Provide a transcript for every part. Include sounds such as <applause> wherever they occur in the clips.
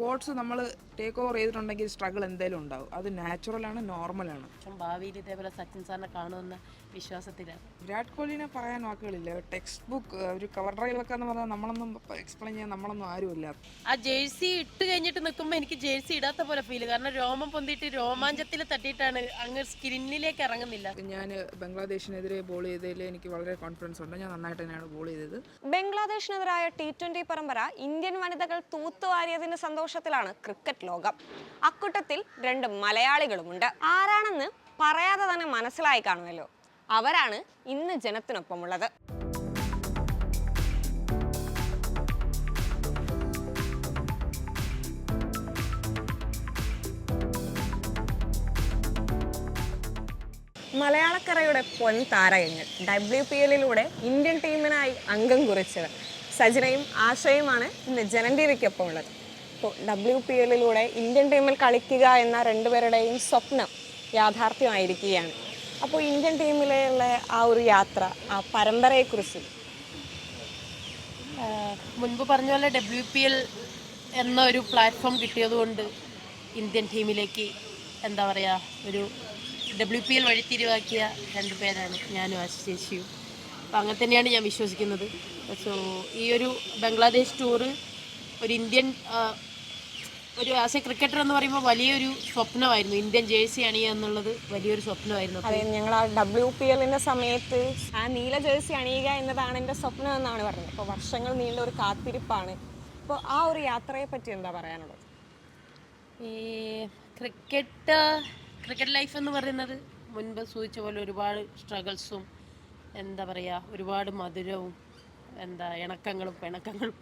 Sports നമ്മൾ take over ചെയ്തിട്ടുണ്ടെങ്കിൽ struggle എന്തായാലും ഉണ്ടാവും. അത് നാച്ചുറലാണ് നോർമലാണ് ഭാവിയിൽ ഇതേപോലെ സച്ചിൻ സാറിനെ കാണുമെന്ന വിശ്വാസത്തിലാണ് വിരാട് കോഹ്ലിനെ പറയാൻ വാക്കുകളില്ല. ടെക്സ്റ്റ് ബുക്ക് ഒരു കവർ ഡ്രൈവൊക്കെ എന്ന് പറഞ്ഞാൽ നമ്മളൊന്നും എക്സ്പ്ലെയിൻ ചെയ്യാൻ നമ്മളൊന്നും ആരുമില്ല. ആ ജേഴ്സി ഇട്ട് കഴിഞ്ഞിട്ട് നിൽക്കുമ്പോൾ എനിക്ക് ജേഴ്സി ഇടാത്ത പോലെ ഫീൽ കാരണം രോമം പൊന്തിട്ട് രോമാഞ്ചത്തിൽ തട്ടിയിട്ടാണ് അങ്ങ് സ്ക്രീനിലേക്ക് ഇറങ്ങുന്നില്ല. ഞാൻ ബംഗ്ലാദേശിനെതിരെ ബോൾ ചെയ്തതിൽ എനിക്ക് വളരെ കോൺഫിഡൻസ് ഉണ്ട്. ഞാൻ നന്നായിട്ട് തന്നെയാണ് ബോൾ ചെയ്തത്. ബംഗ്ലാദേശിനെതിരായ ടി ട്വന്റി പരമ്പര ഇന്ത്യൻ വനിതകൾ തൂത്തുവാരിയതിന്റെ സന്തോഷത്തിലാണ് ക്രിക്കറ്റ് ലോകം. അക്കൂട്ടത്തിൽ രണ്ട് മലയാളികളുമുണ്ട്. ആരാണെന്ന് പറയാതെ തന്നെ മനസ്സിലായി കാണുമല്ലോ. അവരാണ് ഇന്ന് ജനത്തിനൊപ്പമുള്ളത്. മലയാളക്കരയുടെ പൊൻ താരകങ്ങൾ ഡബ്ല്യു പി എല്ലിലൂടെ ഇന്ത്യൻ ടീമിനായി അംഗം കുറിച്ചത് സജനയും ആശയുമാണ് ഇന്ന് ടിവിക്കൊപ്പം ഉള്ളത് ഇപ്പോൾ ഡബ്ല്യു പി എല്ലിലൂടെ ഇന്ത്യൻ ടീമിൽ കളിക്കുക എന്ന രണ്ടുപേരുടെയും സ്വപ്നം യാഥാർത്ഥ്യമായിരിക്കുകയാണ്. അപ്പോൾ ഇന്ത്യൻ ടീമിലുള്ള ആ ഒരു യാത്ര ആ പരമ്പരയെക്കുറിച്ച്. മുൻപ് പറഞ്ഞ പോലെ ഡബ്ല്യു പി എൽ എന്ന ഒരു പ്ലാറ്റ്ഫോം കിട്ടിയതുകൊണ്ട് ഇന്ത്യൻ ടീമിലേക്ക് എന്താ പറയുക ഒരു ഡബ്ല്യു പി എൽ വഴിത്തിരിവാക്കിയ രണ്ട് പേരാണ് ഞാനും ആശിശേഷിയും അപ്പം അങ്ങനെ തന്നെയാണ് ഞാൻ വിശ്വസിക്കുന്നത്. സോ ഈ ഒരു ബംഗ്ലാദേശ് ടൂറ് ഒരു ഇന്ത്യൻ ഒരു ആസ് എ ക്രിക്കറ്റർ എന്ന് പറയുമ്പോൾ വലിയൊരു സ്വപ്നമായിരുന്നു. ഇന്ത്യൻ ജേഴ്സി അണിയുക എന്നുള്ളത് വലിയൊരു സ്വപ്നമായിരുന്നു. അതെ ഞങ്ങൾ ആ ഡബ്ല്യു പി എല്ലിന്റെ സമയത്ത് ആ നീല ജേഴ്സി അണിയുക എന്നതാണ് എന്റെ സ്വപ്നം എന്നാണ് പറഞ്ഞത്. അപ്പോൾ വർഷങ്ങൾ നീണ്ട ഒരു കാത്തിരിപ്പാണ്. അപ്പോൾ ആ ഒരു യാത്രയെ പറ്റി എന്താ പറയാനുള്ളത്? ഈ ക്രിക്കറ്റ് ക്രിക്കറ്റ് ലൈഫ് എന്ന് പറയുന്നത് മുൻപ് സൂചിച്ച പോലെ ഒരുപാട് സ്ട്രഗിൾസും എന്താ പറയുക ഒരുപാട് മധുരവും എന്താ ഇണക്കങ്ങളും പിണക്കങ്ങളും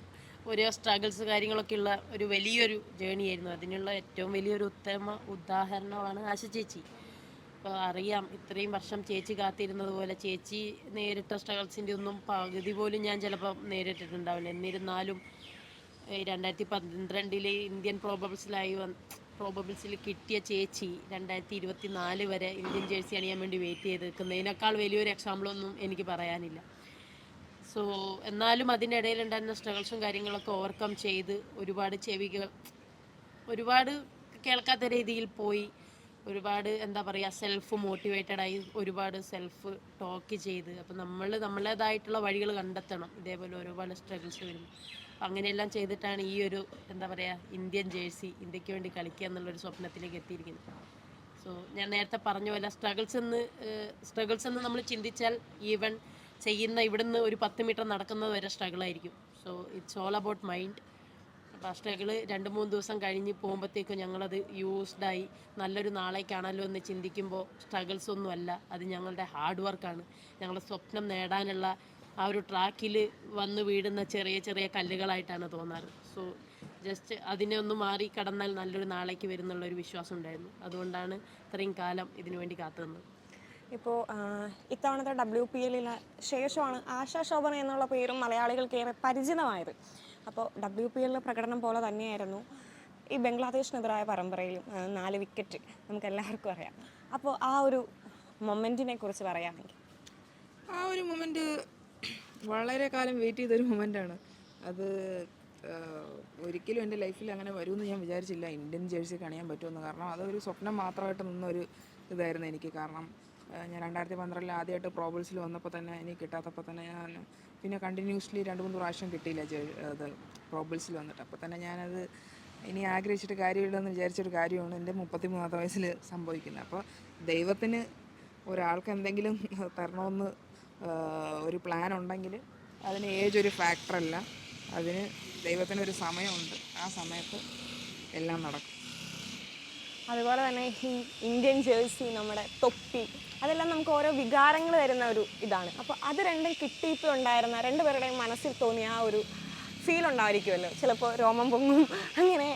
ഓരോ സ്ട്രഗിൾസ് കാര്യങ്ങളൊക്കെ ഉള്ള ഒരു വലിയൊരു ജേണി ആയിരുന്നു. അതിനുള്ള ഏറ്റവും വലിയൊരു ഉത്തമ ഉദാഹരണമാണ് ആശ ചേച്ചി. അപ്പോൾ അറിയാം ഇത്രയും വർഷം ചേച്ചി കാത്തിരുന്നത് പോലെ ചേച്ചി നേരിട്ട സ്ട്രഗിൾസിന്റെ ഒന്നും പകുതി പോലും ഞാൻ ചിലപ്പോൾ നേരിട്ടിട്ടുണ്ടാവില്ല. എന്നിരുന്നാലും രണ്ടായിരത്തി പന്ത്രണ്ടിൽ ഇന്ത്യൻ പ്രോബബിൾസിലായി വന്ന് പ്രോബബിൾസിൽ കിട്ടിയ ചേച്ചി രണ്ടായിരത്തി ഇരുപത്തി നാല് വരെ ഇന്ത്യൻ ജേഴ്സി അണിയാൻ വേണ്ടി വെയിറ്റ് ചെയ്ത് നിൽക്കുന്നതിനേക്കാൾ വലിയൊരു എക്സാമ്പിളൊന്നും എനിക്ക് പറയാനില്ല. സോ എന്നാലും അതിനിടയിൽ ഉണ്ടായിരുന്ന സ്ട്രഗിൾസും കാര്യങ്ങളൊക്കെ ഓവർകം ചെയ്ത് ഒരുപാട് ചെവികൾ ഒരുപാട് കേൾക്കാത്ത രീതിയിൽ പോയി. ഒരുപാട് എന്താ പറയുക സെൽഫ് മോട്ടിവേറ്റഡ് ആയി ഒരുപാട് സെൽഫ് ടോക്ക് ചെയ്ത്. അപ്പം നമ്മൾ നമ്മളേതായിട്ടുള്ള വഴികൾ കണ്ടെത്തണം. ഇതേപോലെ ഒരുപാട് സ്ട്രഗിൾസ് വരും അങ്ങനെയെല്ലാം ചെയ്തിട്ടാണ് ഈ ഒരു എന്താ പറയുക ഇന്ത്യൻ ജേഴ്സി ഇന്ത്യയ്ക്ക് വേണ്ടി കളിക്കുക എന്നുള്ളൊരു സ്വപ്നത്തിലേക്ക് എത്തിയിരിക്കുന്നത്. സോ ഞാൻ നേരത്തെ പറഞ്ഞ പോലെ സ്ട്രഗിൾസ് എന്ന് സ്ട്രഗിൾസ് എന്ന് നമ്മൾ ചിന്തിച്ചാൽ ഈവൻ ചെയ്യുന്ന ഇവിടുന്ന് ഒരു പത്ത് മീറ്റർ നടക്കുന്നത് വരെ സ്ട്രഗിൾ ആയിരിക്കും. So it's all about mind അപ്പോൾ ആ സ്ട്രഗിൾ രണ്ട് മൂന്ന് ദിവസം കഴിഞ്ഞ് പോകുമ്പോഴത്തേക്കും ഞങ്ങളത് യൂസ്ഡായി നല്ലൊരു നാളേക്കാണല്ലോ എന്ന് ചിന്തിക്കുമ്പോൾ സ്ട്രഗിൾസ് ഒന്നും അല്ല. അത് ഞങ്ങളുടെ ഹാർഡ് വർക്കാണ് ഞങ്ങളുടെ സ്വപ്നം നേടാനുള്ള ആ ഒരു ട്രാക്കിൽ വന്ന് വീടുന്ന ചെറിയ ചെറിയ കല്ലുകളായിട്ടാണ് തോന്നാറ്. സോ ജസ്റ്റ് അതിനെ ഒന്ന് മാറി കടന്നാൽ നല്ലൊരു നാളേക്ക് വരുന്നുള്ള ഒരു വിശ്വാസം ഉണ്ടായിരുന്നു. അതുകൊണ്ടാണ് ഇത്രയും കാലം ഇതിനു വേണ്ടി കാത്തുനിന്നത്. ഇപ്പോൾ ഇത്തവണത്തെ ഡബ്ല്യു പി എല്ലിന് ശേഷമാണ് ആശാ ശോഭന എന്നുള്ള പേരും മലയാളികൾക്ക് ഏറെ പരിചിതമായത്. അപ്പോൾ ഡബ്ല്യു പി എല്ലിലെ പ്രകടനം പോലെ തന്നെയായിരുന്നു ഈ ബംഗ്ലാദേശിനെതിരായ പരമ്പരയിലും നാല് വിക്കറ്റ് നമുക്ക് എല്ലാവർക്കും അറിയാം. അപ്പോൾ ആ ഒരു മൊമെന്റിനെ കുറിച്ച് പറയാമെങ്കിൽ. ആ ഒരു മൊമെന്റ് വളരെ കാലം വെയിറ്റ് ചെയ്തൊരു മൊമെന്റാണ് അത് ഒരിക്കലും എന്റെ ലൈഫിൽ അങ്ങനെ വരുമെന്ന് ഞാൻ വിചാരിച്ചില്ല. ഇന്ത്യൻ ജേഴ്സി കണിയാൻ പറ്റുമെന്ന്. കാരണം അതൊരു സ്വപ്നം മാത്രമായിട്ട് നിന്നൊരു ഇതായിരുന്നു എനിക്ക്. കാരണം ഞാൻ രണ്ടായിരത്തി പന്ത്രണ്ടിൽ ആദ്യമായിട്ട് പ്രോബിൾസിൽ വന്നപ്പോൾ തന്നെ എനിക്ക് കിട്ടാത്തപ്പോൾ തന്നെ ഞാൻ പിന്നെ കണ്ടിന്യൂസ്ലി രണ്ട് മൂന്ന് പ്രാവശ്യം കിട്ടിയില്ല അത് പ്രോബിൾസിൽ വന്നിട്ട്. അപ്പോൾ തന്നെ ഞാനത് ഇനി ആഗ്രഹിച്ചിട്ട് കാര്യമില്ലെന്ന് വിചാരിച്ചൊരു കാര്യമാണ് എന്റെ മുപ്പത്തി മൂന്നാമത്തെ വയസ്സിൽ സംഭവിക്കുന്നത്. അപ്പോൾ ദൈവത്തിന് ഒരാൾക്ക് എന്തെങ്കിലും തരണമെന്ന് ഒരു പ്ലാൻ ഉണ്ടെങ്കിൽ അതിന് ഏജ് ഒരു ഫാക്ടറല്ല അതിന് ദൈവത്തിനൊരു സമയമുണ്ട്. ആ സമയത്ത് എല്ലാം നടക്കും. അതുപോലെ തന്നെ ഈ ഇന്ത്യൻ ജേഴ്സി നമ്മുടെ തൊപ്പി അതെല്ലാം നമുക്ക് ഓരോ വികാരങ്ങൾ തരുന്ന ഒരു ഇതാണ്. അപ്പോൾ അത് രണ്ടും കിട്ടിയപ്പോൾ ഉണ്ടായിരുന്ന രണ്ടുപേരുടെയും മനസ്സിൽ തോന്നിയ ആ ഒരു ഫീൽ ഉണ്ടായിരിക്കുമല്ലോ. ചിലപ്പോൾ രോമം പൊങ്ങും. അങ്ങനെ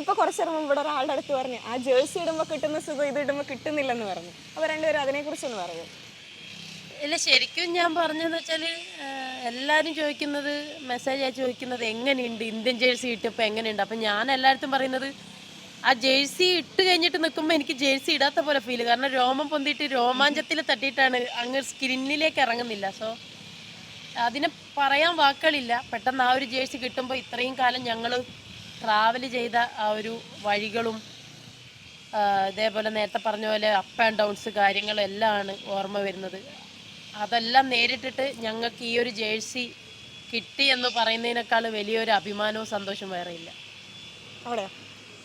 ഇപ്പോൾ കുറച്ച് നേരം ഇവിടെ ഒരാളുടെ അടുത്ത് പറഞ്ഞു ആ ജേഴ്സി ഇടുമ്പോൾ കിട്ടുന്ന സുഖം ഇത് ഇടുമ്പോൾ കിട്ടുന്നില്ലെന്ന് പറഞ്ഞു. അപ്പോൾ രണ്ടുപേരും അതിനെക്കുറിച്ചൊന്ന് പറയൂ ഇല്ല ശരിക്കും ഞാൻ പറഞ്ഞതെന്ന് വെച്ചാൽ എല്ലാവരും ചോദിക്കുന്നത് മെസ്സേജായി ചോദിക്കുന്നത് എങ്ങനെയുണ്ട്? ഇന്ത്യൻ ജേഴ്സി ഇട്ടപ്പോൾ എങ്ങനെയുണ്ട്? അപ്പം ഞാൻ എല്ലായിടത്തും പറയുന്നത് ആ ജേഴ്സി ഇട്ട് കഴിഞ്ഞിട്ട് നിൽക്കുമ്പോൾ എനിക്ക് ജേഴ്സി ഇടാത്ത പോലെ ഫീൽ കാരണം രോമം പൊന്തിയിട്ട് രോമാഞ്ചത്തിൽ തട്ടിയിട്ടാണ് അങ്ങ് സ്ക്രീനിലേക്ക് ഇറങ്ങുന്നില്ല. സോ അതിനെ പറയാൻ വാക്കുകളില്ല. പെട്ടെന്ന് ആ ഒരു ജേഴ്സി കിട്ടുമ്പോൾ ഇത്രയും കാലം ഞങ്ങൾ ട്രാവൽ ചെയ്ത ആ ഒരു വഴികളും ഇതേപോലെ നേരത്തെ പറഞ്ഞ പോലെ അപ്പ് ആൻഡ് ഡൗൺസ് കാര്യങ്ങളെല്ലാം ആണ് ഓർമ്മ വരുന്നത്. അതെല്ലാം നേരിട്ടിട്ട് ഞങ്ങൾക്ക് ഈ ഒരു ജേഴ്സി കിട്ടി എന്ന് പറയുന്നതിനേക്കാൾ വലിയൊരു അഭിമാനവും സന്തോഷവും വേറെ ഇല്ല അവിടെയോ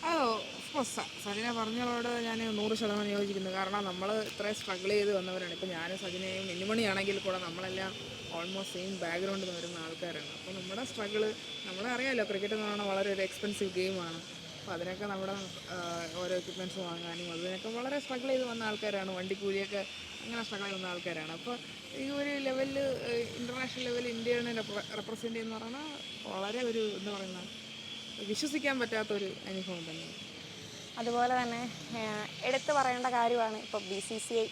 ആ ഓഫ്കോഴ്സ് സജിന പറഞ്ഞതോട് ഞാൻ നൂറ് ശതമാനം യോജിക്കുന്നു. കാരണം നമ്മൾ ഇത്രയും സ്ട്രഗിൾ ചെയ്ത് വന്നവരാണ്. ഇപ്പോൾ ഞാനും സജിനയും മിന്നുമണിയാണെങ്കിൽ കൂടെ നമ്മളെല്ലാം ഓൾമോസ്റ്റ് സെയിം ബാക്ക്ഗ്രൗണ്ടിൽ നിന്ന് വരുന്ന ആൾക്കാരാണ്. അപ്പോൾ നമ്മുടെ സ്ട്രഗിൾ നമ്മളെ അറിയാമല്ലോ ക്രിക്കറ്റ് എന്ന് പറഞ്ഞാൽ വളരെ ഒരു എക്സ്പെൻസീവ് ഗെയിമാണ് അപ്പോൾ അതിനൊക്കെ നമ്മുടെ ഓരോ എക്യുപ്മെന്റ്സ് വാങ്ങാനും അതിനൊക്കെ വളരെ സ്ട്രഗിൾ ചെയ്ത് വന്ന ആൾക്കാരാണ്. വണ്ടിക്കൂലിയൊക്കെ അങ്ങനെ സ്ട്രഗിൾ ചെയ്ത് വന്ന ആൾക്കാരാണ്. അപ്പോൾ ഈ ഒരു ലെവലിൽ ഇന്റർനാഷണൽ ലെവലിൽ ഇന്ത്യനെ റെപ്രസെന്റ് ചെയ്യുന്ന പറഞ്ഞാൽ വളരെ ഒരു എന്താ പറയുന്ന വിശ്വസിക്കാൻ പറ്റാത്തൊരു അനുഭവം തന്നെ. അതുപോലെ തന്നെ എടുത്തു പറയേണ്ട കാര്യമാണ് ഇപ്പോൾ ബി സി സി ഐ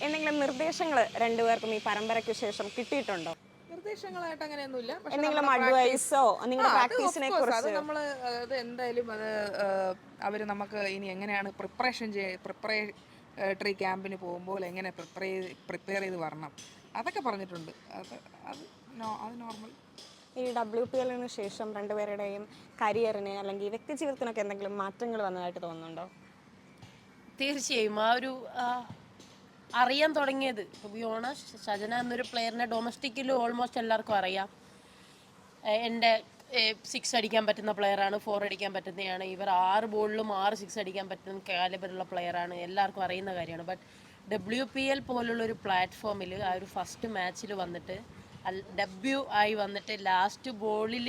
എന്തെങ്കിലും നിർദ്ദേശങ്ങൾ രണ്ടുപേർക്കും ഈ പരമ്പരയ്ക്ക് ശേഷം കിട്ടിയിട്ടുണ്ടോ? നിർദ്ദേശങ്ങളായിട്ട് അങ്ങനെയൊന്നുമില്ല. എന്തെങ്കിലും അഡ്വൈസോ നിങ്ങളുടെ പ്രാക്ടീസിനെ കുറിച്ച്? നമ്മൾ അത് എന്തായാലും അത് അവർ നമുക്ക് ഇനി എങ്ങനെയാണ് പ്രിപ്പറേഷൻ ചെയ്യ പ്രിപ്പറേറ്ററി ക്യാമ്പിന് പോകുമ്പോൾ എങ്ങനെ പ്രിപ്പയർ പ്രിപ്പയർ ചെയ്ത് വരണം? അതൊക്കെ പറഞ്ഞിട്ടുണ്ട്. അത് അത് നോ- അത് നോർമൽ ഈ ഡബ്ല്യു പി എല്ലിന് ശേഷം രണ്ടുപേരുടെയും കരിയറിന് അല്ലെങ്കിൽ വ്യക്തി ജീവിതത്തിനൊക്കെ എന്തെങ്കിലും മാറ്റങ്ങൾ വന്നതായിട്ട് തോന്നുന്നുണ്ടോ? തീർച്ചയായും. ആ ഒരു അറിയാൻ തുടങ്ങിയത്. ബിയോണ ഷജന എന്നൊരു പ്ലെയറിനെ ഡൊമസ്റ്റിക്കിൽ ഓൾമോസ്റ്റ് എല്ലാവർക്കും അറിയാം. എന്റെ സിക്സ് അടിക്കാൻ പറ്റുന്ന പ്ലെയറാണ് ഫോർ അടിക്കാൻ പറ്റുന്നതാണ് ഇവർ ആറ് ബോളിലും ആറ് സിക്സ് അടിക്കാൻ പറ്റുന്ന കാലിബറുള്ള പ്ലെയറാണ് എല്ലാവർക്കും അറിയുന്ന കാര്യമാണ്. ബട്ട് ഡബ്ല്യു പി എൽ പോലുള്ള ഒരു പ്ലാറ്റ്ഫോമിൽ ആ ഒരു ഫസ്റ്റ് മാച്ചിൽ വന്നിട്ട് ഡബ്ല്യു ആയി വന്നിട്ട് ലാസ്റ്റ് ബോളിൽ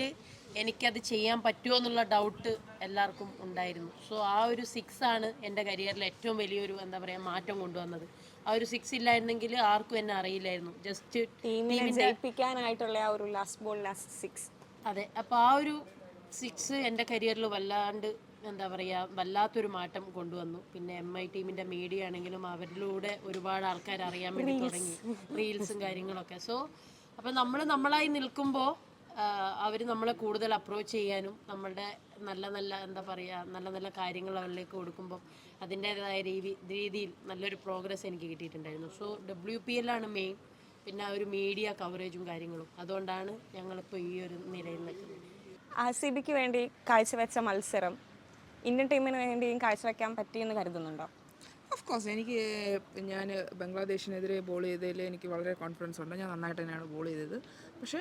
എനിക്കത് ചെയ്യാൻ പറ്റുമോ എന്നുള്ള ഡൗട്ട് എല്ലാവർക്കും ഉണ്ടായിരുന്നു. സോ ആ ഒരു സിക്സ് ആണ് എന്റെ കരിയറിൽ ഏറ്റവും വലിയൊരു എന്താ പറയുക മാറ്റം കൊണ്ടുവന്നത്. ആ ഒരു സിക്സ് ഇല്ലായിരുന്നെങ്കിൽ ആർക്കും എന്നെ അറിയില്ലായിരുന്നു. ജസ്റ്റ് ടീമിനെ ജയിപ്പിക്കാനായിട്ടുള്ള ആ ഒരു ലാസ്റ്റ് ബോൾ ലാസ്റ്റ് സിക്സ് അതെ അപ്പോൾ ആ ഒരു സിക്സ് എന്റെ കരിയറിൽ വല്ലാണ്ട് എന്താ പറയുക വല്ലാത്തൊരു മാറ്റം കൊണ്ടുവന്നു. പിന്നെ എം ഐ ടീമിന്റെ മീഡിയ ആണെങ്കിലും അവരിലൂടെ ഒരുപാട് ആൾക്കാർ അറിയാൻ വേണ്ടി തുടങ്ങി. റീൽസും കാര്യങ്ങളൊക്കെ. സോ അപ്പോൾ നമ്മൾ നമ്മളായി നിൽക്കുമ്പോൾ അവർ നമ്മളെ കൂടുതൽ അപ്രോച്ച് ചെയ്യാനും നമ്മളുടെ നല്ല നല്ല എന്താ പറയുക നല്ല നല്ല കാര്യങ്ങൾ അവരിലേക്ക് കൊടുക്കുമ്പോൾ അതിന്റേതായ രീതി രീതിയിൽ നല്ലൊരു പ്രോഗ്രസ് എനിക്ക് കിട്ടിയിട്ടുണ്ടായിരുന്നു. സോ ഡബ്ല്യു പി എല്ലാണ് മെയിൻ പിന്നെ ആ ഒരു മീഡിയ കവറേജും കാര്യങ്ങളും. അതുകൊണ്ടാണ് ഞങ്ങളിപ്പോൾ ഈ ഒരു നിലയിൽ നിൽക്കുന്നത്. ആർ സി ബിക്ക് വേണ്ടി കാഴ്ചവെച്ച മത്സരം ഇന്ത്യൻ ടീമിന് വേണ്ടിയും കാഴ്ചവെക്കാൻ പറ്റിയെന്ന് കരുതുന്നുണ്ടോ? ഓഫ് കോഴ്സ് എനിക്ക് ഞാൻ ബംഗ്ലാദേശിനെതിരെ ബോൾ ചെയ്തതിൽ എനിക്ക് വളരെ കോൺഫിഡൻസ് ഉണ്ട്. ഞാൻ നന്നായിട്ട് തന്നെയാണ് ബോൾ ചെയ്തത്. പക്ഷേ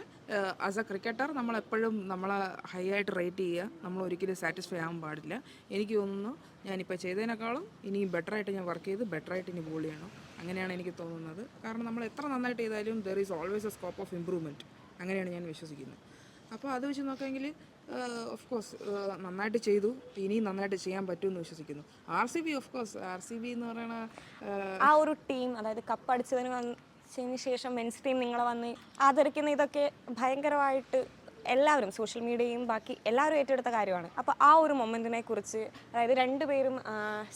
ആസ് എ ക്രിക്കറ്റർ നമ്മളെപ്പോഴും നമ്മളെ ഹൈ ആയിട്ട് റേറ്റ് ചെയ്യുക. നമ്മൾ ഒരിക്കലും സാറ്റിസ്ഫൈ ആകാൻ പാടില്ല. എനിക്ക് തോന്നുന്നു ഞാനിപ്പോൾ ചെയ്തതിനേക്കാളും ഇനിയും ബെറ്ററായിട്ട് ഞാൻ വർക്ക് ചെയ്ത് ബെറ്ററായിട്ട് ഇനി ബോൾ ചെയ്യണം. അങ്ങനെയാണ് എനിക്ക് തോന്നുന്നത്. കാരണം നമ്മൾ എത്ര നന്നായിട്ട് ചെയ്താലും there is always a scope of improvement അങ്ങനെയാണ് ഞാൻ വിശ്വസിക്കുന്നത്. അപ്പോൾ അത് വെച്ച് നോക്കുകമെങ്കിൽ ഓഫ് കോഴ്സ് നന്നായിട്ട് ചെയ്തു. ഇനിയും നന്നായിട്ട് ചെയ്യാൻ പറ്റുമെന്ന് വിശ്വസിക്കുന്നു. R C B of course R C B എന്ന് പറയുന്ന ആ ഒരു ടീം അതായത് കപ്പ് അടിച്ചതിന് വന്നതിന് ശേഷം മെൻസ് ടീം നിങ്ങളെ വന്ന് ആദരിക്കുന്ന ഇതൊക്കെ ഭയങ്കരമായിട്ട് എല്ലാവരും സോഷ്യൽ മീഡിയയും ബാക്കി എല്ലാവരും ഏറ്റെടുത്ത കാര്യമാണ്. അപ്പോൾ ആ ഒരു മൊമെന്റിനെ കുറിച്ച് അതായത് രണ്ടുപേരും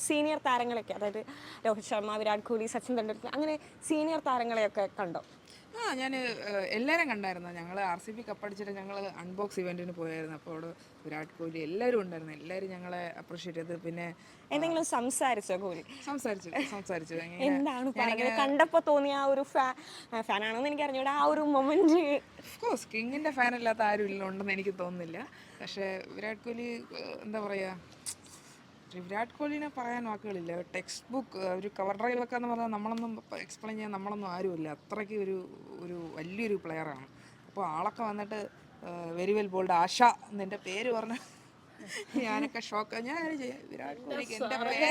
സീനിയർ താരങ്ങളൊക്കെ അതായത് രോഹിത് ശർമ്മ വിരാട് കോഹ്ലി സച്ചിൻ തെണ്ടുൽക്കർ അങ്ങനെ സീനിയർ താരങ്ങളെയൊക്കെ കണ്ടോ? ആ ഞാൻ എല്ലാവരും കണ്ടായിരുന്നു? ഞങ്ങൾ ആർ സി ബി കപ്പടിച്ചിട്ട് ഞങ്ങൾ അൺബോക്സ് ഇവന്റിന് പോയായിരുന്നു. അപ്പോൾ അവിടെ വിരാട് കോഹ്ലി എല്ലാവരും ഉണ്ടായിരുന്നു. എല്ലാവരും ഞങ്ങളെ അപ്രീഷിയേറ്റ് ചെയ്ത്. പിന്നെ എന്തെങ്കിലും സംസാരിച്ചോ കോഹ്ലി? സംസാരിച്ചു സംസാരിച്ചു. <laughs> എന്താണ് പറഞ്ഞത്? കണ്ടപ്പോൾ തോന്നിയ ആ ഒരു ഫാനാണെന്ന് എനിക്ക് അറിഞ്ഞൂടെ. ആ ഒരു മൊമെന്റ് കോഴ്സ് കിങ്ങിന്റെ ഫാൻ ഇല്ലാത്ത ആരും ഇല്ല ഉണ്ടെന്ന് എനിക്ക് തോന്നുന്നില്ല. പക്ഷേ വിരാട് കോഹ്ലി എന്താ പറയുക വിരാട് കോഹ്ലിനെ പറയാൻ വാക്കുകളില്ല. ടെക്സ്റ്റ് ബുക്ക് ഒരു കവർ ഡ്രൈവ് ഒക്കെ എന്ന് പറഞ്ഞാൽ നമ്മളൊന്നും എക്സ്പ്ലെയിൻ ചെയ്യാൻ നമ്മളൊന്നും ആരുമില്ല. അത്രയ്ക്ക് ഒരു ഒരു വലിയൊരു പ്ലെയറാണ് അപ്പോൾ ആളൊക്കെ വന്നിട്ട് വെരി വെൽ ബോൾഡ് ആശ എന്നെന്റെ പേര് പറഞ്ഞ ഞാനൊക്കെ ഷോക്ക് ഞാൻ വിരാട് കോഹ്ലിക്ക് എന്റെ പേര്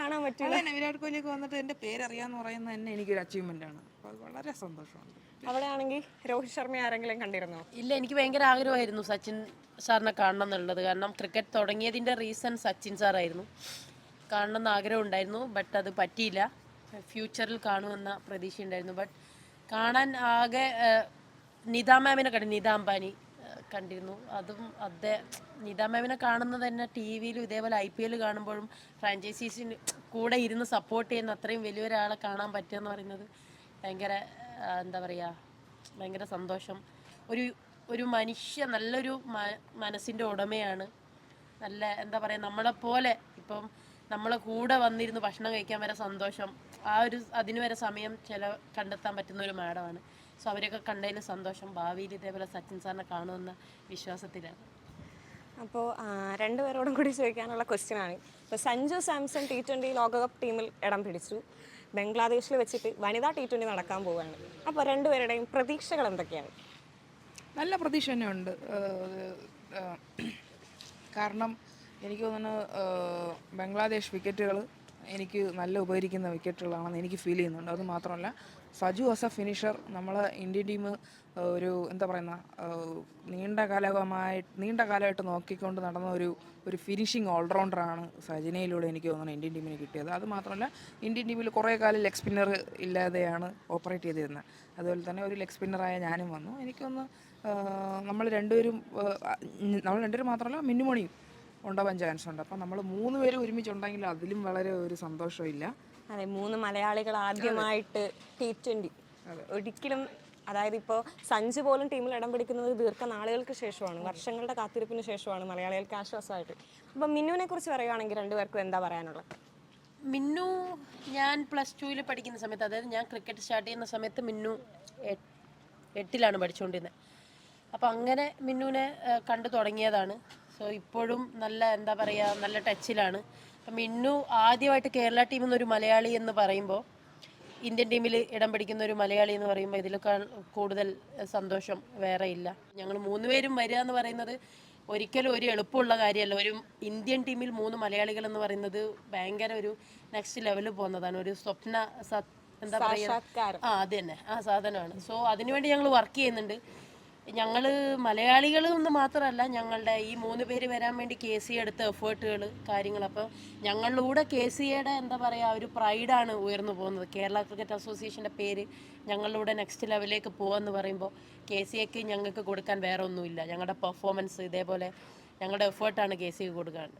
കാണാൻ പറ്റില്ല വിരാട് കോഹ്ലിക്ക് വന്നിട്ട് എന്റെ പേരറിയാന്ന് പറയുന്നത് തന്നെ എനിക്കൊരു അച്ചീവ്മെന്റ് ആണ്. അപ്പോൾ അത് വളരെ സന്തോഷമുണ്ട്. അവിടെ ആണെങ്കിൽ രോഹിത് ശർമ്മ ആരെങ്കിലും കണ്ടിരുന്നോ? ഇല്ല എനിക്ക് ഭയങ്കര ആഗ്രഹമായിരുന്നു സച്ചിൻ സാറിനെ കാണണം എന്നുള്ളത്. കാരണം ക്രിക്കറ്റ് തുടങ്ങിയതിന്റെ റീസൺ സച്ചിൻ സാറായിരുന്നു. കാണണം എന്ന് ആഗ്രഹം ഉണ്ടായിരുന്നു ബട്ട് അത് പറ്റിയില്ല. ഫ്യൂച്ചറിൽ കാണുമെന്ന പ്രതീക്ഷ ഉണ്ടായിരുന്നു ബട്ട് കാണാൻ ആകെ നിതാ മാമിനെ കണ്ടു നിതാ അംബാനി കണ്ടിരുന്നു. അതും അദ്ദേഹം നിതാ മാമിനെ കാണുന്നത് തന്നെ ടി വിയിലും ഇതേപോലെ ഐ പി എൽ കാണുമ്പോഴും ഫ്രാഞ്ചൈസീസിന് കൂടെ ഇരുന്ന് സപ്പോർട്ട് ചെയ്യുന്ന അത്രയും വലിയൊരാളെ കാണാൻ പറ്റുക എന്ന് പറയുന്നത് ഭയങ്കര എന്താ പറയുക ഭയങ്കര സന്തോഷം. ഒരു ഒരു മനുഷ്യ നല്ലൊരു മനസ്സിന്റെ ഉടമയാണ്. നല്ല എന്താ പറയുക നമ്മളെപ്പോലെ ഇപ്പം നമ്മളെ കൂടെ വന്നിരുന്ന് ഭക്ഷണം കഴിക്കാൻ വരെ സന്തോഷം. ആ ഒരു അതിന് വരെ സമയം ചില കണ്ടെത്താൻ പറ്റുന്ന ഒരു മാഡമാണ്. സോ അവരെയൊക്കെ കണ്ടതിന് സന്തോഷം. ഭാവിയിൽ ഇതേപോലെ സച്ചിൻ സാറിനെ കാണുമെന്ന വിശ്വാസത്തിലാണ്. അപ്പോൾ രണ്ടുപേരോടും കൂടി ചോദിക്കാനുള്ള ക്വസ്റ്റ്യനാണ് ഇപ്പോൾ സഞ്ജു സാംസൺ ടി ട്വന്റി ലോകകപ്പ് ടീമിൽ ഇടം പിടിച്ചു. ബംഗ്ലാദേശിൽ വെച്ചിട്ട് വനിതാ ടി ട്വന്റി നടക്കാൻ പോവുകയാണ്. അപ്പോൾ രണ്ടുപേരുടെയും പ്രതീക്ഷകൾ എന്തൊക്കെയാണ്? നല്ല പ്രതീക്ഷ തന്നെ ഉണ്ട്. ഏഹ്, ഏഹ്, കാരണം എനിക്ക് തോന്നുന്നു ബംഗ്ലാദേശ് വിക്കറ്റുകൾ എനിക്ക് നല്ല ഉപകരിക്കുന്ന വിക്കറ്റുകളാണെന്ന് എനിക്ക് ഫീൽ ചെയ്യുന്നുണ്ട്. അത് മാത്രമല്ല സജു ആസ് എ ഫിനിഷർ നമ്മളെ ഇന്ത്യൻ ടീം ഒരു എന്താ പറയുന്ന നീണ്ട കാലമായി നീണ്ട കാലമായിട്ട് നോക്കിക്കൊണ്ട് നടന്ന ഒരു ഒരു ഫിനിഷിങ് ഓൾറൗണ്ടറാണ് സജിനയിലൂടെ എനിക്ക് തോന്നുന്നു ഇന്ത്യൻ ടീമിന് കിട്ടിയത്. അത് മാത്രമല്ല ഇന്ത്യൻ ടീമിൽ കുറേ കാലം ലെഗ് സ്പിന്നർ ഇല്ലാതെയാണ് ഓപ്പറേറ്റ് ചെയ്തിരുന്നത്. അതുപോലെ തന്നെ ഒരു ലെഗ് സ്പിന്നറായ ഞാനും വന്നു. എനിക്കൊന്ന് നമ്മൾ രണ്ടുപേരും നമ്മൾ രണ്ടുപേരും മാത്രമല്ല മിന്നുമണിയും ഉണ്ടാവാൻ ചാൻസ് ഉണ്ട്. അപ്പം നമ്മൾ മൂന്ന് പേരും ഒരുമിച്ചുണ്ടെങ്കിൽ അതിലും വളരെ ഒരു സന്തോഷമില്ല. അതെ മൂന്ന് മലയാളികൾ ആദ്യമായിട്ട് ടി ട്വന്റി ഒരിക്കലും അതായത് ഇപ്പോൾ സഞ്ജു പോലും ടീമിൽ ഇടം പിടിക്കുന്നത് ദീർഘനാളുകൾക്ക് ശേഷമാണ്. വർഷങ്ങളുടെ കാത്തിരിപ്പിന് ശേഷമാണ് മലയാളികൾക്ക് ആശ്വാസമായിട്ട്. അപ്പം മിന്നുവിനെ കുറിച്ച് പറയുകയാണെങ്കിൽ രണ്ടുപേർക്കും എന്താ പറയാനുള്ളത്? മിന്നു ഞാൻ പ്ലസ് ടുവിൽ പഠിക്കുന്ന സമയത്ത് അതായത് ഞാൻ ക്രിക്കറ്റ് സ്റ്റാർട്ട് ചെയ്യുന്ന സമയത്ത് മിന്നു എട്ടിലാണ് പഠിച്ചുകൊണ്ടിരുന്നത് അപ്പോൾ അങ്ങനെ മിന്നുവിനെ കണ്ടു തുടങ്ങിയതാണ്. സോ ഇപ്പോഴും നല്ല എന്താ പറയുക നല്ല ടച്ചിലാണ് അപ്പം മിന്നു ആദ്യമായിട്ട് കേരള ടീമിൽ നിന്ന് ഒരു മലയാളി എന്ന് പറയുമ്പോൾ ഇന്ത്യൻ ടീമിൽ ഇടം പിടിക്കുന്ന ഒരു മലയാളി എന്ന് പറയുമ്പോൾ ഇതിലേക്കാൾ കൂടുതൽ സന്തോഷം വേറെ ഇല്ല. ഞങ്ങൾ മൂന്നുപേരും വരിക എന്ന് പറയുന്നത് ഒരിക്കലും ഒരു എളുപ്പമുള്ള കാര്യമല്ല. ഒരു ഇന്ത്യൻ ടീമിൽ മൂന്ന് മലയാളികൾ എന്ന് പറയുന്നത് ഭയങ്കര ഒരു നെക്സ്റ്റ് ലെവലിൽ പോകുന്നതാണ്. ഒരു സ്വപ്ന എന്താ പറയുക ആ അത് തന്നെ. ആ സാധനമാണ്. സോ അതിനുവേണ്ടി ഞങ്ങൾ വർക്ക് ചെയ്യുന്നുണ്ട്. ഞങ്ങൾ മലയാളികൾ എന്ന് മാത്രമല്ല ഞങ്ങളുടെ ഈ മൂന്ന് പേര് വരാൻ വേണ്ടി കെ സി എടുത്ത എഫേർട്ടുകൾ കാര്യങ്ങൾ അപ്പോൾ ഞങ്ങളിലൂടെ കെ സിയുടെ എന്താ പറയുക ഒരു പ്രൈഡാണ് ഉയർന്നു പോകുന്നത്. കേരള ക്രിക്കറ്റ് അസോസിയേഷന്റെ പേര് ഞങ്ങളിലൂടെ നെക്സ്റ്റ് ലെവലിലേക്ക് പോകുമെന്ന് പറയുമ്പോൾ കെ സിയൊക്കെ ഞങ്ങൾക്ക് കൊടുക്കാൻ വേറെ ഒന്നുമില്ല ഞങ്ങളുടെ പെർഫോമൻസ് ഇതേപോലെ ഞങ്ങളുടെ എഫേർട്ടാണ് കെ സിക്ക് കൊടുക്കാൻ.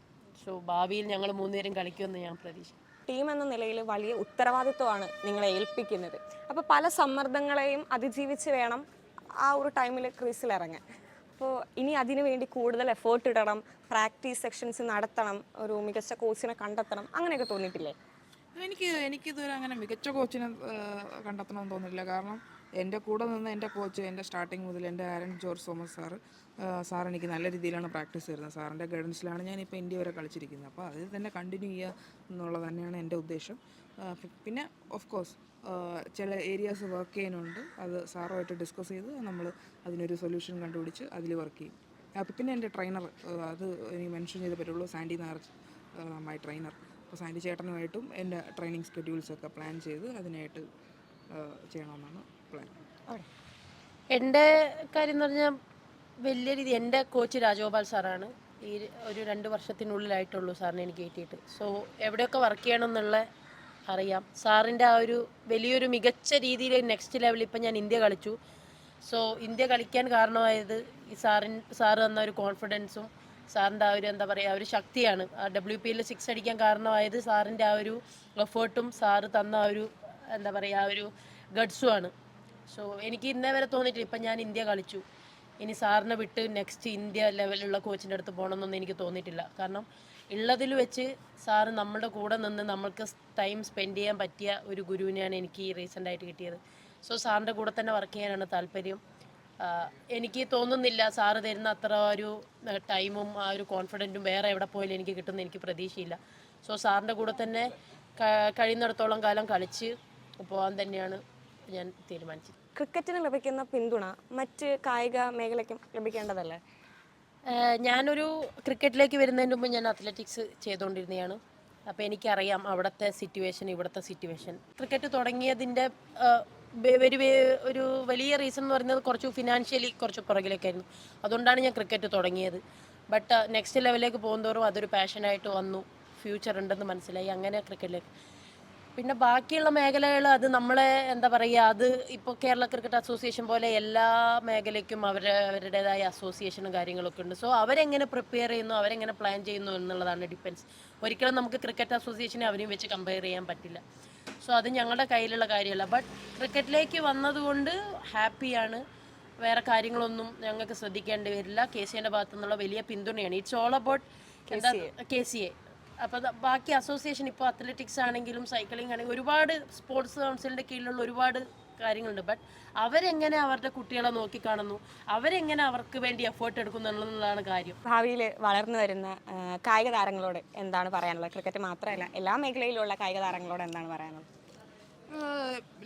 സോ ഭാവിയിൽ ഞങ്ങൾ മൂന്നുപേരും കളിക്കുമെന്ന് ഞാൻ പ്രതീക്ഷിക്കുന്നു. ടീം എന്ന നിലയിൽ വലിയ ഉത്തരവാദിത്വമാണ് നിങ്ങളെ ഏൽപ്പിക്കുന്നത്. അപ്പോൾ പല സമ്മർദ്ദങ്ങളെയും അതിജീവിച്ച് വേണം ആ ഒരു ടൈമിൽ ക്രീസിൽ ഇറങ്ങാൻ. അപ്പോൾ ഇനി അതിനു വേണ്ടി കൂടുതൽ എഫേർട്ട് ഇടണം പ്രാക്ടീസ് സെക്ഷൻസ് നടത്തണം ഒരു മികച്ച കോച്ചിനെ കണ്ടെത്തണം അങ്ങനെയൊക്കെ തോന്നിയിട്ടില്ലേ? എനിക്ക് എനിക്കിതുവരെ അങ്ങനെ മികച്ച കോച്ചിനെ കണ്ടെത്തണമെന്ന് തോന്നുന്നില്ല കാരണം എന്റെ കൂടെ നിന്ന് എന്റെ കോച്ച് എന്റെ സ്റ്റാർട്ടിങ് മുതൽ എന്റെ Aaron George Thomas sir sir എനിക്ക് നല്ല രീതിയിലാണ് പ്രാക്ടീസ് തരുന്നത്. സാറിന്റെ ഗൈഡൻസിലാണ് ഞാൻ ഇപ്പോൾ ഇന്ത്യ വരെ കളിച്ചിരിക്കുന്നത്. അപ്പോൾ അത് തന്നെ കണ്ടിന്യൂ ചെയ്യുക എന്നുള്ളത് തന്നെയാണ് എന്റെ ഉദ്ദേശം. പിന്നെ ഓഫ് കോഴ്സ് ചില ഏരിയാസ് വർക്ക് ചെയ്യാനുണ്ട് അത് സാറുമായിട്ട് ഡിസ്കസ് ചെയ്ത് നമ്മൾ അതിനൊരു സൊല്യൂഷൻ കണ്ടുപിടിച്ച് അതിൽ വർക്ക് ചെയ്യും. അപ്പോൾ പിന്നെ എന്റെ ട്രെയിനർ അത് എനിക്ക് മെൻഷൻ ചെയ്തേ പറ്റുള്ളൂ. സാൻഡി നായർ മൈ ട്രെയിനർ അപ്പോൾ സാൻഡി ചേട്ടനുമായിട്ടും എന്റെ ട്രെയിനിങ് സ്കെഡ്യൂൾസൊക്കെ പ്ലാൻ ചെയ്ത് അതിനായിട്ട് ചെയ്യണമെന്നാണ് പ്ലാൻ എന്റെ കാര്യം എന്ന് പറഞ്ഞാൽ വലിയ രീതി എന്റെ കോച്ച് രാജഗോപാൽ സാറാണ്. ഈ ഒരു രണ്ട് വർഷത്തിനുള്ളിലായിട്ടുള്ളൂ സാറിനെ എനിക്ക് കിട്ടിയിട്ട്. സോ എവിടെയൊക്കെ വർക്ക് ചെയ്യണം എന്നുള്ള അറിയാം. സാറിന്റെ ആ ഒരു വലിയൊരു മികച്ച രീതിയിൽ നെക്സ്റ്റ് ലെവലിൽ ഇപ്പം ഞാൻ ഇന്ത്യ കളിച്ചു. സോ ഇന്ത്യ കളിക്കാൻ കാരണമായത് ഈ സാറിൻ സാറ് തന്ന ഒരു കോൺഫിഡൻസും സാറിന്റെ ആ ഒരു എന്താ പറയുക ആ ഒരു ശക്തിയാണ്. ആ ഡബ്ല്യു പി എൽ സിക്സ് അടിക്കാൻ കാരണമായത് സാറിന്റെ ആ ഒരു എഫേർട്ടും സാറ് തന്ന ആ ഒരു എന്താ പറയുക ആ ഒരു ഗഡ്സുമാണ് സോ എനിക്ക് ഇന്നേ വരെ തോന്നിയിട്ടില്ല. ഇപ്പം ഞാൻ ഇന്ത്യ കളിച്ചു. ഇനി സാറിനെ വിട്ട് നെക്സ്റ്റ് ഇന്ത്യ ലെവലിലുള്ള കോച്ചിന്റെ അടുത്ത് പോകണമെന്നൊന്നും എനിക്ക് തോന്നിയിട്ടില്ല. കാരണം ഉള്ളതിൽ വെച്ച് സാർ നമ്മുടെ കൂടെ നിന്ന് നമ്മൾക്ക് ടൈം സ്പെൻഡ് ചെയ്യാൻ പറ്റിയ ഒരു ഗുരുവിനെയാണ് എനിക്ക് ഈ റീസെന്റ് കിട്ടിയത്. സോ സാറിന്റെ കൂടെ തന്നെ വർക്ക് ചെയ്യാനാണ് താല്പര്യം. എനിക്ക് തോന്നുന്നില്ല സാറ് തരുന്ന അത്ര ഒരു ടൈമും ആ ഒരു കോൺഫിഡന്റും വേറെ എവിടെ പോയാലും എനിക്ക് കിട്ടുന്ന എനിക്ക് പ്രതീക്ഷയില്ല. സോ സാറിന്റെ കൂടെ തന്നെ കഴിയുന്നിടത്തോളം കാലം കളിച്ച് പോകാൻ തന്നെയാണ് ഞാൻ തീരുമാനിച്ചത്. ക്രിക്കറ്റിന് ലഭിക്കുന്ന പിന്തുണ മറ്റ് കായിക മേഖലയ്ക്കും ലഭിക്കേണ്ടതല്ലേ? ഞാനൊരു ക്രിക്കറ്റിലേക്ക് വരുന്നതിന് മുമ്പ് ഞാൻ അത്ലറ്റിക്സ് ചെയ്തുകൊണ്ടിരുന്നതാണ് അപ്പോൾ എനിക്കറിയാം അവിടുത്തെ സിറ്റുവേഷൻ ഇവിടുത്തെ സിറ്റുവേഷൻ ക്രിക്കറ്റ് തുടങ്ങിയതിന്റെ ഒരു ഒരു വലിയ റീസൺ എന്ന് പറയുന്നത് കുറച്ച് ഫിനാൻഷ്യലി കുറച്ച് പുറകിലൊക്കെ ആയിരുന്നു. അതുകൊണ്ടാണ് ഞാൻ ക്രിക്കറ്റ് തുടങ്ങിയത്. ബട്ട് നെക്സ്റ്റ് ലെവലിലേക്ക് പോകുന്നതോറും അതൊരു പാഷനായിട്ട് വന്നു. ഫ്യൂച്ചർ ഉണ്ടെന്ന് മനസ്സിലായി. അങ്ങനെ ക്രിക്കറ്റിലേക്ക് പിന്നെ ബാക്കിയുള്ള മേഖലകൾ അത് നമ്മളെ എന്താ പറയുക അത് ഇപ്പോൾ കേരള ക്രിക്കറ്റ് അസോസിയേഷൻ പോലെ എല്ലാ മേഖലയ്ക്കും അവർ അവരുടേതായ അസോസിയേഷനും കാര്യങ്ങളൊക്കെ ഉണ്ട്. സോ അവരെങ്ങനെ പ്രിപ്പയർ ചെയ്യുന്നു അവരെങ്ങനെ പ്ലാൻ ചെയ്യുന്നു എന്നുള്ളതാണ് ഡിപ്പെൻസ്. ഒരിക്കലും നമുക്ക് ക്രിക്കറ്റ് അസോസിയേഷനെ അവരെയും വെച്ച് കമ്പയർ ചെയ്യാൻ പറ്റില്ല. സോ അത് ഞങ്ങളുടെ കയ്യിലുള്ള കാര്യമല്ല. ബട്ട് ക്രിക്കറ്റിലേക്ക് വന്നതുകൊണ്ട് ഹാപ്പിയാണ്. വേറെ കാര്യങ്ങളൊന്നും ഞങ്ങൾക്ക് ശ്രദ്ധിക്കേണ്ടി വരില്ല. കെ സി എന്റെ ഭാഗത്തു നിന്നുള്ള വലിയ പിന്തുണയാണ്. It's all about K C A. അപ്പോൾ ബാക്കി അസോസിയേഷൻ ഇപ്പോൾ അത്ലറ്റിക്സ് ആണെങ്കിലും സൈക്ലിംഗ് ആണെങ്കിലും ഒരുപാട് സ്പോർട്സ് കൗൺസിലിന്റെ കീഴിലുള്ള ഒരുപാട് കാര്യങ്ങളുണ്ട്. ബട്ട് അവരെങ്ങനെ അവരുടെ കുട്ടികളെ നോക്കിക്കാണുന്നു? അവരെങ്ങനെ അവർക്ക് വേണ്ടി എഫേർട്ട് എടുക്കുന്നു എന്നുള്ളതാണ് കാര്യം. ഭാവിയിൽ വളർന്നു വരുന്ന കായിക താരങ്ങളോട് എന്താണ് പറയാനുള്ളത്? ക്രിക്കറ്റ് മാത്രമല്ല എല്ലാ മേഖലയിലുള്ള കായിക താരങ്ങളോട് എന്താണ് പറയാനുള്ളത്?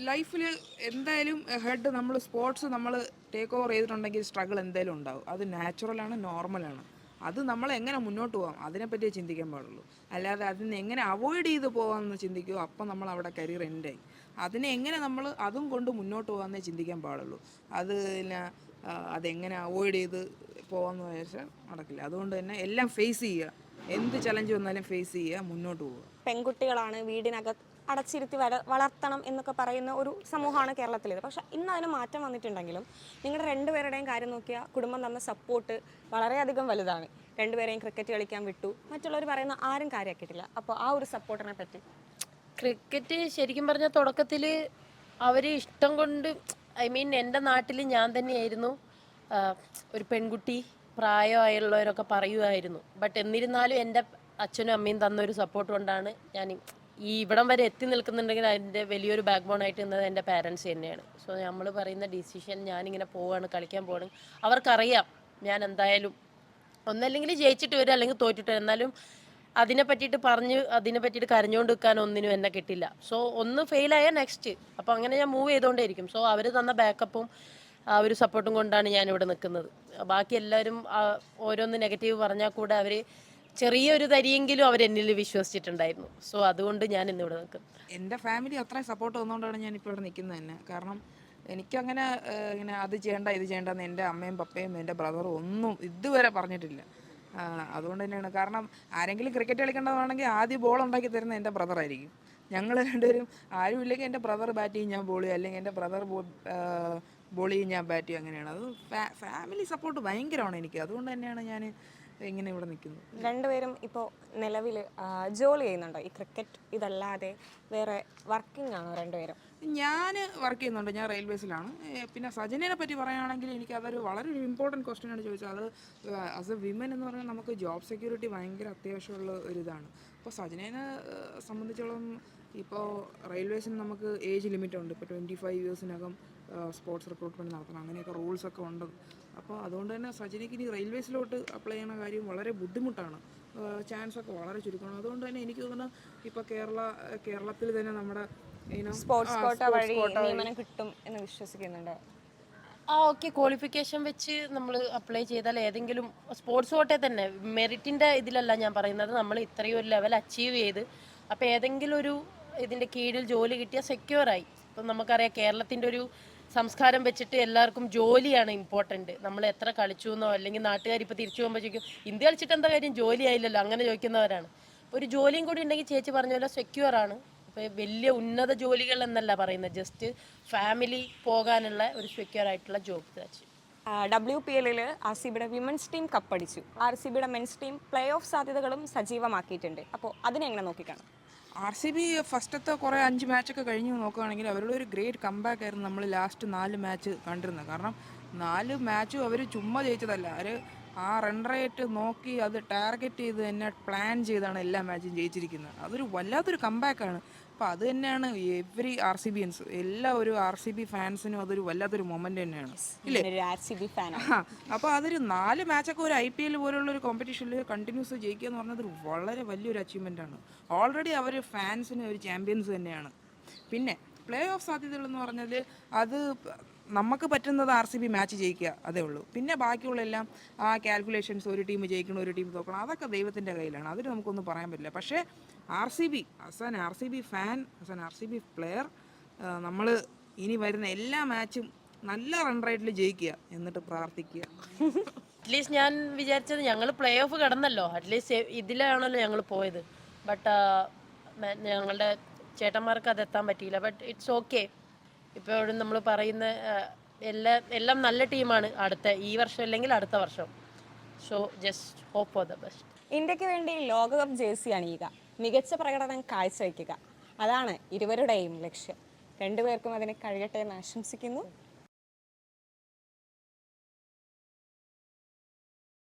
ലൈഫിൽ എന്തായാലും ഹെഡ് നമ്മൾ സ്പോർട്സ് നമ്മൾ ടേക്ക് ഓവർ ചെയ്തിട്ടുണ്ടെങ്കിൽ സ്ട്രഗിൾ എന്തായാലും ഉണ്ടാവും. അത് നാച്ചുറലാണ് നോർമലാണ് അത് നമ്മൾ എങ്ങനെ മുന്നോട്ട് പോകാം അതിനെപ്പറ്റിയേ ചിന്തിക്കാൻ പാടുള്ളൂ. അല്ലാതെ അതിനെ എങ്ങനെ അവോയ്ഡ് ചെയ്ത് പോകാമെന്ന് ചിന്തിക്കുമോ അപ്പം നമ്മൾ അവിടെ കരിയർ എൻഡായി അതിനെ എങ്ങനെ നമ്മൾ അതും കൊണ്ട് മുന്നോട്ട് പോകാമെന്നേ ചിന്തിക്കാൻ പാടുള്ളൂ. അത് പിന്നെ അതെങ്ങനെ അവോയ്ഡ് ചെയ്ത് പോകാമെന്ന് വിചാരിച്ചാൽ നടക്കില്ല. അതുകൊണ്ട് തന്നെ എല്ലാം ഫേസ് ചെയ്യുക. എന്ത് ചലഞ്ച് വന്നാലും ഫേസ് ചെയ്യുക മുന്നോട്ട് പോവുക. പെൺകുട്ടികളാണ് വീടിനകത്ത് അടച്ചിരുത്തി വര വളർത്തണം എന്നൊക്കെ പറയുന്ന ഒരു സമൂഹമാണ് കേരളത്തിലേത്. പക്ഷെ ഇന്ന് അതിന് മാറ്റം വന്നിട്ടുണ്ടെങ്കിലും നിങ്ങളുടെ രണ്ടുപേരുടെയും കാര്യം നോക്കിയാൽ കുടുംബം തന്ന സപ്പോർട്ട് വളരെയധികം വലുതാണ്. രണ്ടുപേരെയും ക്രിക്കറ്റ് കളിക്കാൻ വിട്ടു. മറ്റുള്ളവർ പറയുന്ന ആരും കാര്യമാക്കിയിട്ടില്ല അപ്പോൾ ആ ഒരു സപ്പോർട്ടിനെ പറ്റി. ക്രിക്കറ്റ് ശരിക്കും പറഞ്ഞാൽ തുടക്കത്തിൽ അവർ ഇഷ്ടം കൊണ്ട് ഐ മീൻ എന്റെ നാട്ടിൽ ഞാൻ തന്നെയായിരുന്നു. ഒരു പെൺകുട്ടി പ്രായമായുള്ളവരൊക്കെ പറയുമായിരുന്നു ബട്ട് എന്നിരുന്നാലും എന്റെ അച്ഛനും അമ്മയും തന്ന ഒരു സപ്പോർട്ട് കൊണ്ടാണ് ഞാൻ ഈ ഇവിടം വരെ എത്തി നിൽക്കുന്നുണ്ടെങ്കിൽ അതിന്റെ വലിയൊരു ബാക്ക് ബോൺ ആയിട്ട് നിന്നത് എന്റെ പാരൻസ് തന്നെയാണ്. സോ നമ്മൾ പറയുന്ന ഡിസിഷൻ ഞാനിങ്ങനെ പോവാണ് കളിക്കാൻ പോവാണ്. അവർക്കറിയാം ഞാൻ എന്തായാലും ഒന്നല്ലെങ്കിൽ ജയിച്ചിട്ട് വരും അല്ലെങ്കിൽ തോറ്റിട്ട് വരും. എന്നാലും അതിനെ പറ്റിയിട്ട് പറഞ്ഞ് അതിനെ പറ്റിയിട്ട് കരഞ്ഞുകൊണ്ട് നിൽക്കാൻ ഒന്നിനും എന്നെ കിട്ടില്ല. സോ ഒന്ന് ഫെയിലായാൽ നെക്സ്റ്റ് അപ്പോൾ അങ്ങനെ ഞാൻ മൂവ് ചെയ്തുകൊണ്ടേയിരിക്കും സോ അവർ തന്ന ബാക്കപ്പും ആ ഒരു സപ്പോർട്ടും കൊണ്ടാണ് ഞാൻ ഇവിടെ നിൽക്കുന്നത്. ബാക്കി എല്ലാവരും ഓരോന്ന് നെഗറ്റീവ് പറഞ്ഞാൽ കൂടെ അവർ ചെറിയൊരു തരിയെങ്കിലും അവർ എന്നിൽ വിശ്വസിച്ചിട്ടുണ്ടായിരുന്നു. സോ അതുകൊണ്ട് ഞാൻ ഇന്നിവിടെ നിൽക്കും. എന്റെ ഫാമിലി അത്രയും സപ്പോർട്ട് തന്നുകൊണ്ടാണ് ഞാൻ ഇപ്പോൾ ഇവിടെ നിൽക്കുന്നത് തന്നെ. കാരണം എനിക്കങ്ങനെ ഇങ്ങനെ അത് ചെയ്യേണ്ട ഇത് ചെയ്യേണ്ടെന്ന് എന്റെ അമ്മയും പപ്പയും എന്റെ ബ്രദറും ഒന്നും ഇതുവരെ പറഞ്ഞിട്ടില്ല. അതുകൊണ്ട് തന്നെയാണ്. കാരണം ആരെങ്കിലും ക്രിക്കറ്റ് കളിക്കേണ്ടതാണെങ്കിൽ ആദ്യം ബോൾ ഉണ്ടാക്കി തരുന്ന എന്റെ ബ്രദറായിരിക്കും ഞങ്ങൾ രണ്ടുപേരും ആരും ഇല്ലെങ്കിൽ എന്റെ ബ്രദർ ബാറ്റ് ചെയ്യും ഞാൻ ബോൾ ചെയ്യും. അല്ലെങ്കിൽ എന്റെ ബ്രദർ ബോൾ ചെയ്യും ഞാൻ ബാറ്റ് ചെയ്യും. അങ്ങനെയാണ്. അത് ഫാമിലി സപ്പോർട്ട് ഭയങ്കരമാണ് എനിക്ക്. അതുകൊണ്ട് തന്നെയാണ് ഞാൻ ഇങ്ങനെ ഇവിടെ നിൽക്കുന്നു? രണ്ടുപേരും ഇപ്പോൾ നിലവിൽ ജോലി ചെയ്യുന്നുണ്ടോ? ഈ ക്രിക്കറ്റ് ഇതല്ലാതെ വേറെ വർക്കിംഗ് ആണോ രണ്ടുപേരും? ഞാൻ വർക്ക് ചെയ്യുന്നുണ്ട്. ഞാൻ റെയിൽവേസിലാണ് പിന്നെ സജനയെ പറ്റി പറയുകയാണെങ്കിൽ എനിക്ക് അതൊരു വളരെ ഒരു ഇമ്പോർട്ടന്റ് ക്വസ്റ്റ്യൻ ആണ് ചോദിച്ചത്. അത് ആസ് എ വിമൻ എന്ന് പറഞ്ഞാൽ നമുക്ക് ജോബ് സെക്യൂരിറ്റി ഭയങ്കര അത്യാവശ്യമുള്ള ഒരു ഇതാണ്. അപ്പോൾ സജനേനെ സംബന്ധിച്ചോളം ഇപ്പോൾ റെയിൽവേസിന് നമുക്ക് ഏജ് ലിമിറ്റ് ഉണ്ട്. ഇപ്പോൾ ട്വന്റി ഫൈവ് ഇയേഴ്സിനകം സ്പോർട്സ് റിക്രൂട്ട്മെന്റ് നടത്തണം. അങ്ങനെയൊക്കെ റൂൾസൊക്കെ ഉണ്ട്. അപ്പോൾ അതുകൊണ്ട് തന്നെ സജിനിക്ക് ഇനി റെയിൽവേസിലോട്ട് അപ്ലൈ ചെയ്യുന്ന കാര്യം വളരെ ബുദ്ധിമുട്ടാണ്. ചാൻസ് ഒക്കെ വളരെ ചുരുക്കമാണ്. അതുകൊണ്ട് തന്നെ എനിക്ക് തോന്നുന്നു ഇപ്പോൾ കേരള കേരളത്തിൽ തന്നെ നമ്മുടെ സ്പോർട്സ് കോട്ട വഴി നിയമനം കിട്ടും എന്ന് വിശ്വസിക്കുന്നുണ്ട്. ആ ഓക്കെ ക്വാളിഫിക്കേഷൻ വെച്ച് നമ്മൾ അപ്ലൈ ചെയ്താൽ ഏതെങ്കിലും സ്പോർട്സ് കോട്ടെ തന്നെ മെറിറ്റിന്റെ ഇതിലല്ല ഞാൻ പറയുന്നത്. നമ്മൾ ഇത്രയും ഒരു ലെവൽ അച്ചീവ് ചെയ്ത് അപ്പോൾ ഏതെങ്കിലും ഒരു ഇതിന്റെ കീഴിൽ ജോലി കിട്ടിയാൽ സെക്യൂറായി ഇപ്പം നമുക്കറിയാം കേരളത്തിന്റെ ഒരു സംസ്കാരം വെച്ചിട്ട് എല്ലാവർക്കും ജോലിയാണ് ഇമ്പോർട്ടന്റ് നമ്മൾ എത്ര കളിച്ചു എന്നോ അല്ലെങ്കിൽ നാട്ടുകാർ ഇപ്പോൾ തിരിച്ചു പോകുമ്പോൾ ചോദിക്കും ഇന്ത്യ കളിച്ചിട്ട് എന്താ കാര്യം? ജോലി ആയില്ലല്ലോ. അങ്ങനെ ചോദിക്കുന്നവരാണ്. ഒരു ജോലിയും കൂടി ഉണ്ടെങ്കിൽ ചേച്ചി പറഞ്ഞ പോലെ സെക്യൂർ ആണ്. അപ്പോൾ വലിയ ഉന്നത ജോലികൾ എന്നല്ല പറയുന്നത്. ജസ്റ്റ് ഫാമിലി പോകാനുള്ള ഒരു സെക്യൂർ ആയിട്ടുള്ള ജോബ് ചേച്ചി ഡബ്ല്യു പി എല്ലിൽ ആർ സി ബിയുടെ വിമൻസ് ടീം കപ്പടിച്ചു. ആർ സി ബിയുടെ മെൻസ് ടീം പ്ലേ ഓഫ് സാധ്യതകളും സജീവമാക്കിയിട്ടുണ്ട്. അപ്പോൾ അതിനെ എങ്ങനെ നോക്കിക്കാണും? ആർ സി ബി ഫസ്റ്റത്തെ കുറേ അഞ്ച് മാച്ചൊക്കെ കഴിഞ്ഞ് നോക്കുകയാണെങ്കിൽ അവരുടെ ഒരു ഗ്രേറ്റ് കമ്പാക്ക് ആയിരുന്നു നമ്മൾ ലാസ്റ്റ് നാല് മാച്ച് കണ്ടിരുന്നത്. കാരണം നാല് മാച്ചും അവർ ചുമ്മാ ജയിച്ചതല്ല. അവർ ആ റൺ റേറ്റ് നോക്കി അത് ടാർഗറ്റ് ചെയ്ത് തന്നെ പ്ലാൻ ചെയ്താണ് എല്ലാ മാച്ചും ജയിച്ചിരിക്കുന്നത്. അതൊരു വല്ലാത്തൊരു കംബാക്കാണ് അപ്പോൾ അത് തന്നെയാണ് എവറി ആർ സി ബിയൻസ് എല്ലാ ഒരു ആർ സി ബി ഫാൻസിനും അതൊരു വല്ലാത്തൊരു മൊമെന്റ് തന്നെയാണ്. ഇല്ലേ? ആ അപ്പോൾ അതൊരു നാല് മാച്ചൊക്കെ ഒരു ഐ പി എൽ പോലുള്ള ഒരു കോമ്പറ്റീഷനിൽ കണ്ടിന്യൂസ് ജയിക്കുക എന്ന് പറഞ്ഞത് വളരെ വലിയൊരു അച്ചീവ്മെന്റ് ആണ്. ഓൾറെഡി അവർ ഫാൻസിന് ഒരു ചാമ്പ്യൻസ് തന്നെയാണ്. പിന്നെ പ്ലേ ഓഫ് സാധ്യതകൾ എന്ന് പറഞ്ഞാൽ അത് നമുക്ക് പറ്റുന്നത് ആർ സി ബി മാച്ച് ജയിക്കുക അതേ ഉള്ളൂ. പിന്നെ ബാക്കിയുള്ള എല്ലാം ആ കാൽക്കുലേഷൻസ് ഒരു ടീം ജയിക്കണം ഒരു ടീം തോക്കണം അതൊക്കെ ദൈവത്തിന്റെ കയ്യിലാണ്. അതിന് നമുക്കൊന്നും പറയാൻ പറ്റില്ല. പക്ഷേ R C B as an R C B fan as an R C B player നമ്മൾ ഇനി വരുന്ന എല്ലാ മാച്ചും നല്ല റൺ റേറ്റിൽ ജയിക്കുക എന്നിട്ട് പ്രാർത്ഥിക്കുക. അറ്റ്ലീസ്റ്റ് ഞാൻ വിചാരിച്ചത് ഞങ്ങൾ പ്ലേ ഓഫ് കിടന്നല്ലോ അറ്റ്ലീസ്റ്റ് ഇതിലാണല്ലോ ഞങ്ങൾ പോയത്. ബട്ട് ഞങ്ങളുടെ ചേട്ടന്മാർക്ക് അത് എത്താൻ പറ്റിയില്ല. ബട്ട് ഇറ്റ്സ് ഓക്കെ ഇപ്പോൾ നമ്മൾ പറയുന്ന എല്ലാ എല്ലാം നല്ല ടീമാണ് അടുത്ത ഈ വർഷം അല്ലെങ്കിൽ അടുത്ത വർഷം. So just hope for the best ഇന്ത്യയ്ക്ക് വേണ്ടി ലോകകപ്പ് ജേഴ്സി അണിയുക മികച്ച പ്രകടനം കാഴ്ചവെക്കുക അതാണ് ഇരുവരുടെയും ലക്ഷ്യം. രണ്ടുപേർക്കും അതിനെ കഴിയട്ടെ എന്ന് ആശംസിക്കുന്നു.